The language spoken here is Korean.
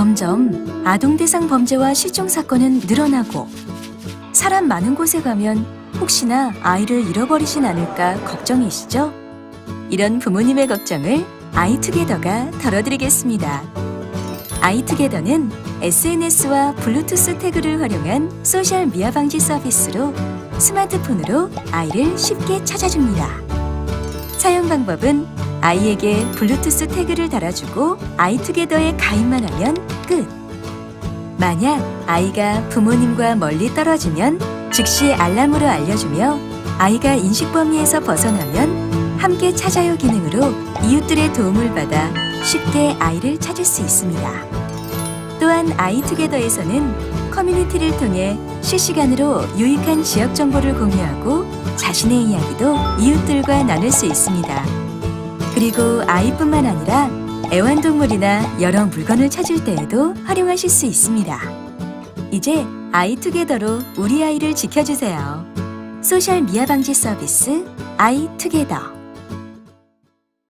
점점 아동 대상 범죄와 실종 사건은 늘어나고 사람 많은 곳에 가면 혹시나 아이를 잃어버리진 않을까 걱정이시죠? 이런 부모님의 걱정을 아이투게더가 덜어드리겠습니다. 아이투게더는 SNS와 블루투스 태그를 활용한 소셜 미화 방지 서비스로 스마트폰으로 아이를 쉽게 찾아줍니다. 사용 방법은 아이에게 블루투스 태그를 달아주고 아이투게더에 가입만 하면 끝. 만약 아이가 부모님과 멀리 떨어지면 즉시 알람으로 알려주며 아이가 인식 범위에서 벗어나면 함께 찾아요 기능으로 이웃들의 도움을 받아 쉽게 아이를 찾을 수 있습니다. 또한 아이투게더에서는 커뮤니티를 통해 실시간으로 유익한 지역 정보를 공유하고 자신의 이야기도 이웃들과 나눌 수 있습니다. 그리고 아이뿐만 아니라 애완동물이나 여러 물건을 찾을 때에도 활용하실 수 있습니다. 이제 아이투게더로 우리 아이를 지켜주세요. 소셜 미아 방지 서비스 아이투게더.